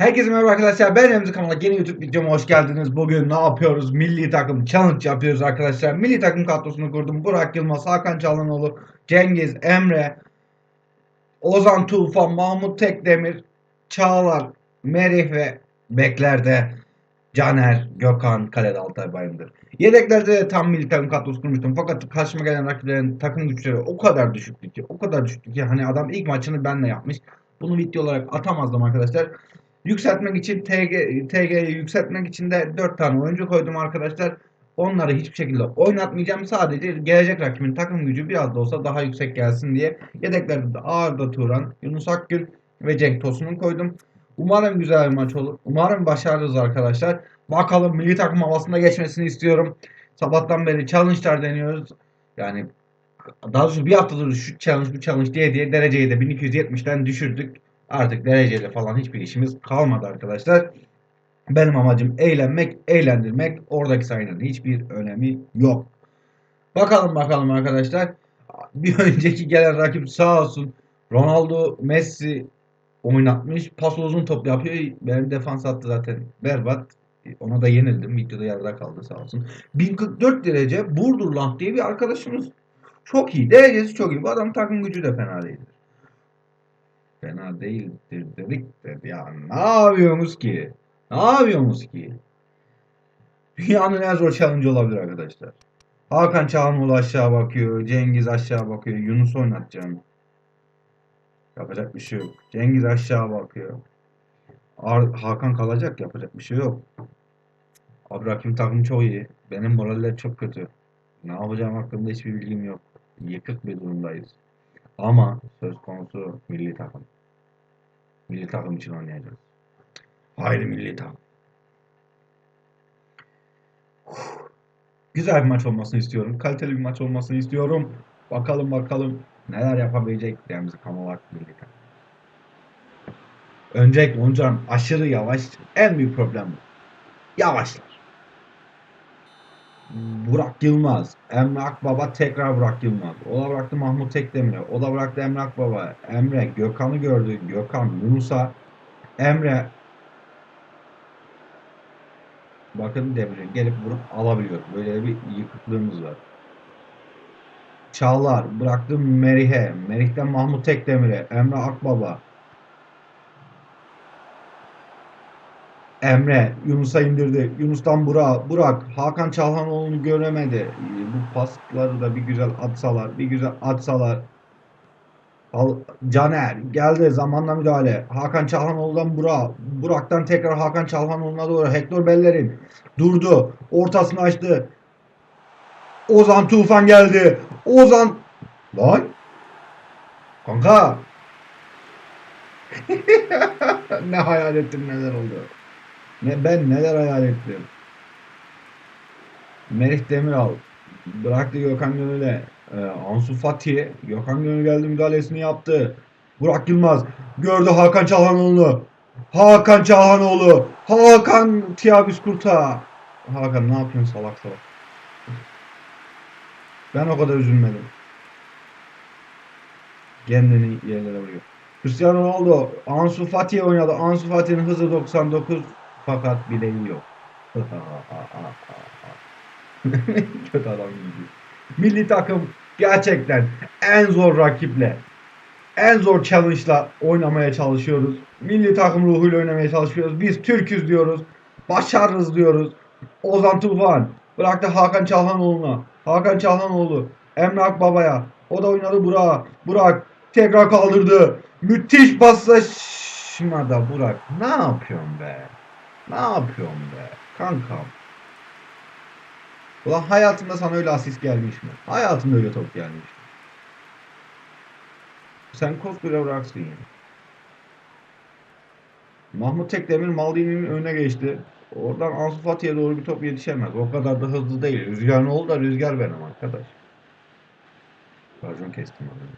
Herkese merhaba arkadaşlar. Ben Remzi Kamal'a yeni YouTube videoma hoş geldiniz. Bugün ne yapıyoruz? Milli takım challenge yapıyoruz arkadaşlar. Milli takım kadrosunu kurdum. Burak Yılmaz, Hakan Çalhanoğlu, Cengiz, Emre, Ozan Tufan, Mahmut Tekdemir, Çağlar, Merih ve beklerde Caner, Gökhan, Kalede Altay Bayındır. Yedeklerde de tam milli takım kadrosu kurmuştum. Fakat karşıma gelen rakiplerin takım güçleri o kadar düşüktü ki, o kadar düşüktü ki hani adam ilk maçını benle yapmış. Bunu video olarak atamazdım arkadaşlar. Yükseltmek için TG, TG'yi yükseltmek için de 4 tane oyuncu koydum arkadaşlar. Onları hiçbir şekilde oynatmayacağım. Sadece gelecek rakibin takım gücü biraz da olsa daha yüksek gelsin diye. Yedeklerde de Arda Turan, Yunus Akgül ve Cenk Tosun'u koydum. Umarım güzel bir maç olur. Umarım başarırız arkadaşlar. Bakalım milli takım havasında geçmesini istiyorum. Sabahtan beri challenge'lar deniyoruz. Yani daha doğrusu bir haftadır şu challenge bu challenge diye diye dereceyi de 1270'ten düşürdük. Artık dereceyle falan hiçbir işimiz kalmadı arkadaşlar. Benim amacım eğlenmek, eğlendirmek. Oradaki sayının hiçbir önemi yok. Bakalım bakalım arkadaşlar. Bir önceki gelen rakip sağ olsun Ronaldo, Messi oynatmış. Pas uzun top yapıyor. Benim defans attı zaten berbat. Ona da yenildim. Videoda yarıda kaldı sağ olsun. 1044 derece Burdurland diye bir arkadaşımız. Çok iyi. Derecesi çok iyi. Bu adam takım gücü de fena değildir. Fena değildir dedik de ya ne yapıyorsunuz ki? Ne yapıyorsunuz ki? Dünyanın en zor challenge olabilir arkadaşlar. Hakan Çağanoğlu aşağı bakıyor. Cengiz aşağı bakıyor. Yunus oynatacağım. Yapacak bir şey yok. Cengiz aşağı bakıyor. Ar- Hakan kalacak yapacak bir şey yok. Abi rakibin takımı çok iyi. Benim moraller çok kötü. Ne yapacağım hakkında hiçbir bilgim yok. Yıkık bir durumdayız. Ama söz konusu milli takım. Milli takım için oynayacağız. Haydi milli takım. Güzel bir maç olmasını istiyorum. Kaliteli bir maç olmasını istiyorum. Bakalım bakalım neler yapabilecek Remzi Kamalak milli takım. Öncelikle Oncan aşırı yavaş. En büyük problem bu. Yavaşlar. Burak Yılmaz, Emre Akbaba tekrar Burak Yılmaz. O da bıraktı Mahmut Tekdemir'e. O da bıraktı Emre Akbaba. Emre Gökhan'ı gördü. Gökhan Yunus'a. Emre Bakın Demir'e gelip vurup alabiliyor. Böyle bir yıkıklığımız var. Çağlar bıraktı Merih'e. Merih'ten Mahmut Tekdemir'e. Emre Akbaba. Emre Yunus'a indirdi. Yunus'tan Burak. Burak Hakan Çalhanoğlu'nu göremedi. Bu pasları da bir güzel atsalar. Bir güzel atsalar. Al, Caner geldi zamanla müdahale. Hakan Çalhanoğlu'dan Burak. Burak'tan tekrar Hakan Çalhanoğlu'na doğru. Hector Bellerin durdu. Ortasını açtı. Ozan Tufan geldi. Ozan lan kanka ne hayal ettim neler oldu. Ne ben neler hayal ettim. Merih Demiral bıraktı Gökhan Gönül'e. Ee, Ansu Fati Gökhan Gönül geldi müdahalesini yaptı. Burak Yılmaz gördü Hakan Çalhanoğlu. Hakan Çalhanoğlu. Hakan Tiabüs Kurta. Hakan ne yapıyorsun salak salak. Ben o kadar üzülmedim. Kendini yerlere vuruyor. Cristiano Ronaldo Ansu Fati oynadı. Ansu Fati'nin hızı 99 fakat bileği yok. Kötü adam gibi. Milli takım gerçekten en zor rakiple, en zor challenge'la oynamaya çalışıyoruz. Milli takım ruhuyla oynamaya çalışıyoruz. Biz Türk'üz diyoruz. Başarırız diyoruz. Ozan Tufan bıraktı Hakan Çalhanoğlu'na. Hakan Çalhanoğlu Emre Akbaba'ya. O da oynadı Burak. Burak tekrar kaldırdı. Müthiş paslaşmada Burak. Ne yapıyorsun be? Ne yapıyorsun be? Kankam. Ulan hayatında sana öyle asist gelmiş mi? Hayatında öyle top gelmiş mi? Sen koskoca bıraksın yani. Mahmut Tekdemir Maldini'nin önüne geçti. Oradan Ansu Fati'ye doğru bir top yetişemez. O kadar da hızlı değil. Rüzgar ne oldu da rüzgar benim arkadaş. Racon kestim adamı.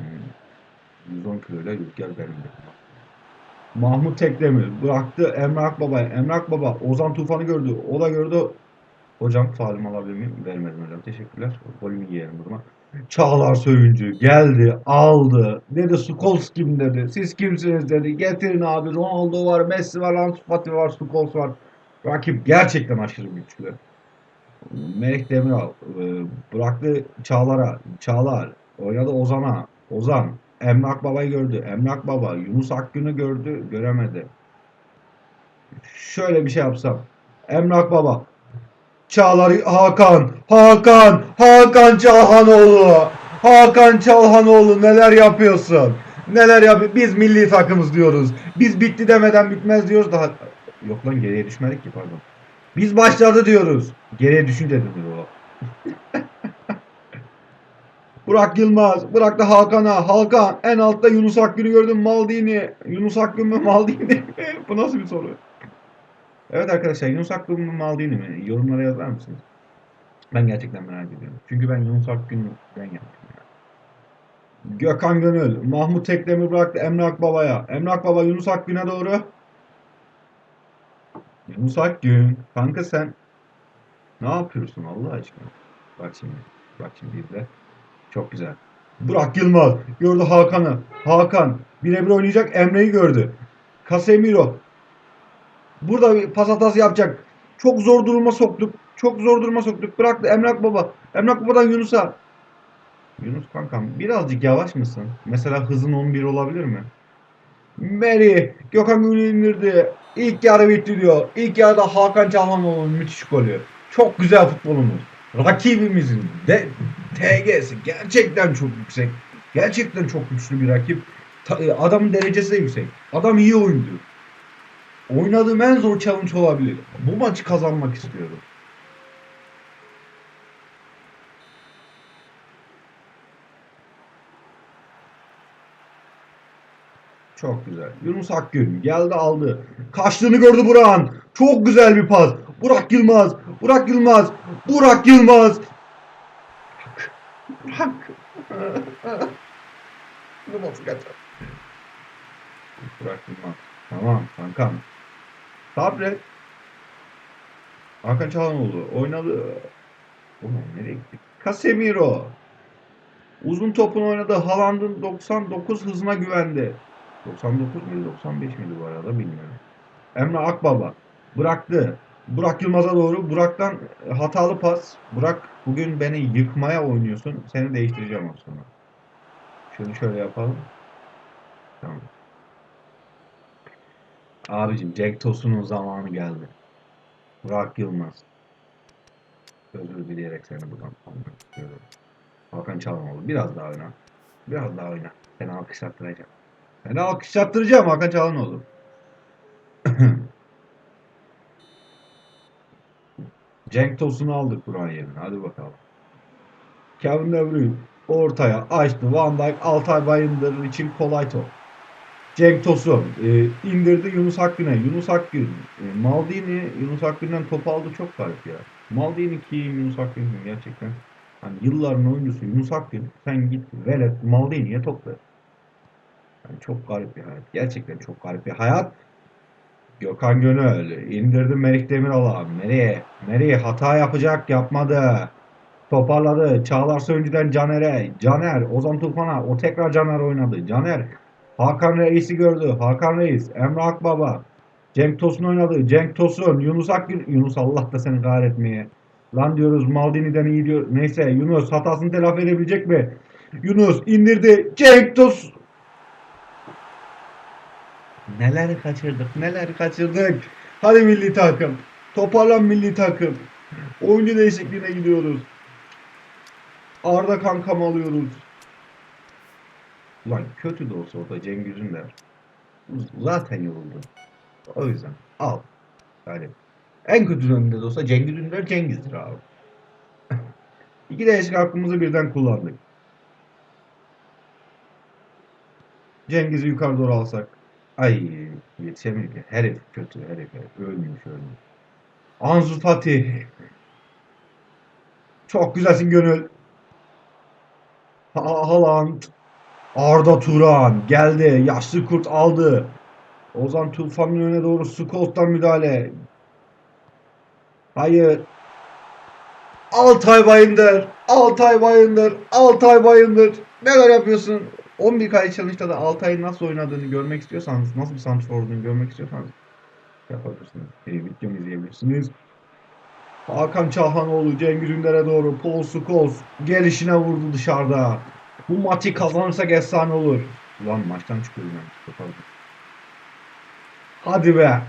Hmm. 110 kiloyla rüzgar benim dedim. Mahmut Tekdemir bıraktı Emre Akbaba'ya. Emre Akbaba Ozan Tufan'ı gördü. O da gördü. Hocam faalimi alabilir miyim? Vermedim hocam. Teşekkürler. Golümü yiyelim duruma. Çağlar Söyüncü geldi, aldı. Dedi Scholes kim dedi. Siz kimsiniz dedi. Getirin abi. Ronaldo var, Messi var, Ansu var, Scholes var. Rakip gerçekten aşırı güçlü. Melek Demiral e, bıraktı Çağlar'a. Çağlar oynadı Ozan'a. Ozan Emre Akbaba'yı gördü. Emre Akbaba Yunus Akgün'ü gördü. Göremedi. Şöyle bir şey yapsam. Emre Akbaba Çağlar Hakan Hakan Hakan Çalhanoğlu Hakan Çalhanoğlu neler yapıyorsun? Neler yapıyor? Biz milli takımız diyoruz. Biz bitti demeden bitmez diyoruz daha. Yok lan geriye düşmedik ki pardon. Biz başladı diyoruz. Geriye düşünce dedi o. Burak Yılmaz. Bıraktı Hakan'a. Hakan en altta Yunus Akgün'ü gördüm. Maldini. Yunus Akgün mü Maldini? Bu nasıl bir soru? Evet arkadaşlar Yunus Akgün mü Maldini mi? Yorumlara yazar mısınız? Ben gerçekten merak ediyorum. Çünkü ben Yunus Akgün'den yaptım. Yani. Gökhan Gönül. Mahmut Tekdemir bıraktı Emre Akbaba'ya. Emre Akbaba Yunus Akgün'e doğru. Yunus Akgün. Kanka sen ne yapıyorsun Allah aşkına? Bak şimdi. Bak şimdi izle. Çok güzel. Burak Yılmaz. Gördü Hakan'ı. Hakan. Birebir oynayacak. Emre'yi gördü. Casemiro. Burada bir pas hatası yapacak. Çok zor duruma soktuk. Çok zor duruma soktuk. Bıraktı Emrak Baba. Emrak Baba'dan Yunus'a. Yunus kankam birazcık yavaş mısın? Mesela hızın 11 olabilir mi? Meri. Gökhan Gül'ü indirdi. İlk yarı bitti diyor. İlk yarıda Hakan Çalhanoğlu'nun müthiş golü. Çok güzel futbolumuz. Rakibimizin de TG'si gerçekten çok yüksek. Gerçekten çok güçlü bir rakip. E, adamın derecesi de yüksek. Adam iyi oyuncu. Oynadığım en zor challenge olabilir. Bu maçı kazanmak istiyorum. Çok güzel. Yunus Akgün geldi aldı. Kaçtığını gördü Burak'ın. Çok güzel bir pas. Burak Yılmaz. Burak Yılmaz. Burak Yılmaz. Burak. Yılmaz getir. Burak Yılmaz. Tamam kankam. Sabret. Hakan Çalhanoğlu oynadı. Ulan nereye gittik? Casemiro. Uzun topun oynadı. Haaland'ın 99 hızına güvendi. 99 muydu 95 miydi bu arada bilmiyorum. Emre Akbaba bıraktı. Burak Yılmaz'a doğru. Burak'tan hatalı pas. Burak bugün beni yıkmaya oynuyorsun. Seni değiştireceğim az sonra. Şunu şöyle yapalım. Tamam. Abicim Cenk Tosun'un zamanı geldi. Burak Yılmaz. Özür dileyerek seni buradan almak istiyorum. Hakan Çalhanoğlu biraz daha oyna. Biraz daha oyna. Seni alkışlattıracağım. Seni alkışlattıracağım Hakan Çalhanoğlu. Cenk Tosun'u aldık Burak'ın yerine. Hadi bakalım. Kevin De Bruyne ortaya açtı. Van Dijk Altay Bayındır için kolay top. Cenk Tosun e, indirdi Yunus Akgün'e. Yunus Akgün. E, Maldini Yunus Akgün'den top aldı çok garip ya. Maldini kim Yunus Akgün gerçekten. Hani yılların oyuncusu Yunus Akgün. Sen git velet Maldini'ye top ver. Yani çok garip hayat. Gerçekten çok garip bir hayat. Gökhan Gönül indirdi Melik Demiral'a. Nereye? Nereye? Hata yapacak yapmadı. Toparladı. Çağlar Söyüncü'den Caner'e. Caner Ozan Tufan'a. O tekrar Caner oynadı. Caner Hakan Reis'i gördü. Hakan Reis. Emre Akbaba. Cenk Tosun oynadı. Cenk Tosun. Yunus Akgün. Yunus Allah da seni kahretmeye. Lan diyoruz Maldini'den iyi diyor. Neyse Yunus hatasını telafi edebilecek mi? Yunus indirdi. Cenk Tosun. Neler kaçırdık, neler kaçırdık. Hadi milli takım. Toparlan milli takım. Oyuncu değişikliğine gidiyoruz. Arda kankam alıyoruz. Ulan kötü de olsa orada Cengiz Ünder zaten yoruldu. O yüzden al. Yani en kötü dönemde de olsa Cengiz Ünder Cengiz'dir abi. İki değişik hakkımızı birden kullandık. Cengiz'i yukarı doğru alsak. Ay yetişemiyor ki. Herif kötü herif. herif. Ölmüş ölmüş. Ansu Fati. Çok güzelsin Gönül. Ha Haaland. Arda Turan geldi. Yaşlı kurt aldı. Ozan Tufan'ın önüne doğru Skolt'tan müdahale. Hayır. Altay Bayındır. Altay Bayındır. Altay Bayındır. Neler yapıyorsun? 11 kale challenge'da da Altay'ın nasıl oynadığını görmek istiyorsanız, nasıl bir santrfor olduğunu görmek istiyorsanız yapabilirsiniz. Bir videomu izleyebilirsiniz. Hakan Çalhanoğlu Cengiz Ünder'e doğru Paul Scholes gelişine vurdu dışarıda. Bu maçı kazanırsak efsane olur. Ulan maçtan çıkıyorum ben. Hadi be.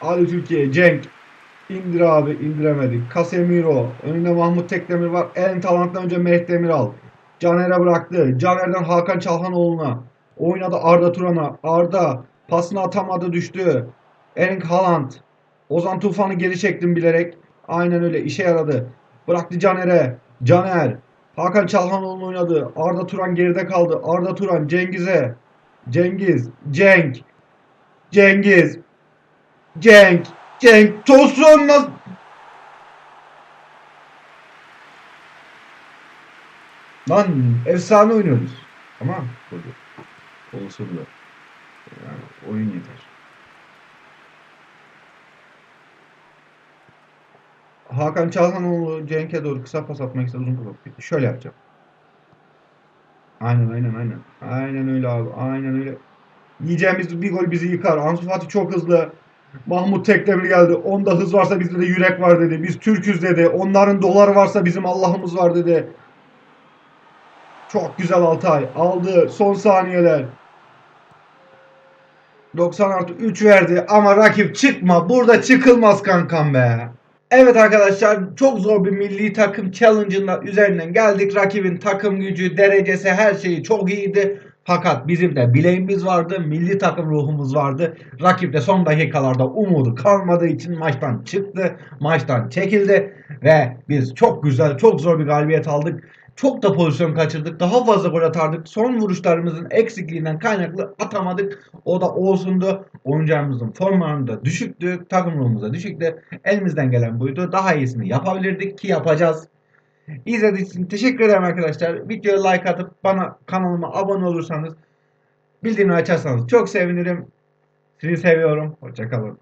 Ali Türkiye Cenk indir abi indiremedik. Casemiro önünde Mahmut Tekdemir var. En talanttan önce Mehmet Demiral. Caner'e bıraktı. Caner'den Hakan Çalhanoğlu'na. Oynadı Arda Turan'a. Arda pasını atamadı düştü. Erling Haaland. Ozan Tufan'ı geri çektim bilerek. Aynen öyle işe yaradı. Bıraktı Caner'e. Caner. Hakan Çalhanoğlu oynadı. Arda Turan geride kaldı. Arda Turan Cengiz'e. Cengiz. Cenk. Cengiz. Cenk. Cenk. Tosun nasıl... Lan efsane oynuyoruz. Ama olsun da. Yani oyun yeter. Hakan Çalhanoğlu Cenk'e doğru kısa pas atmak istedi uzun pas. Şöyle yapacağım. Aynen aynen aynen. Aynen öyle abi. Aynen öyle. Yiyeceğimiz bir gol bizi yıkar. Ansu Fati çok hızlı. Mahmut Tekdemir geldi. Onda hız varsa bizde de yürek var dedi. Biz Türk'üz dedi. Onların dolar varsa bizim Allah'ımız var dedi. Çok güzel Altay. Aldı. Son saniyeler. 90 artı 3 verdi ama rakip çıkma. Burada çıkılmaz kankam be. Evet arkadaşlar çok zor bir milli takım challenge'ın üzerinden geldik. Rakibin takım gücü, derecesi her şeyi çok iyiydi. Fakat bizim de bileğimiz vardı, milli takım ruhumuz vardı. Rakip de son dakikalarda umudu kalmadığı için maçtan çıktı, maçtan çekildi ve biz çok güzel, çok zor bir galibiyet aldık. Çok da pozisyon kaçırdık. Daha fazla gol atardık. Son vuruşlarımızın eksikliğinden kaynaklı atamadık. O da olsundu. Oyuncularımızın formlarında düşüktü. Takım ruhumuzda düşüktü. Elimizden gelen buydu. Daha iyisini yapabilirdik ki yapacağız. İzlediğiniz için teşekkür ederim arkadaşlar. Videoya like atıp bana kanalıma abone olursanız bildirimleri açarsanız çok sevinirim. Sizi seviyorum. Hoşçakalın.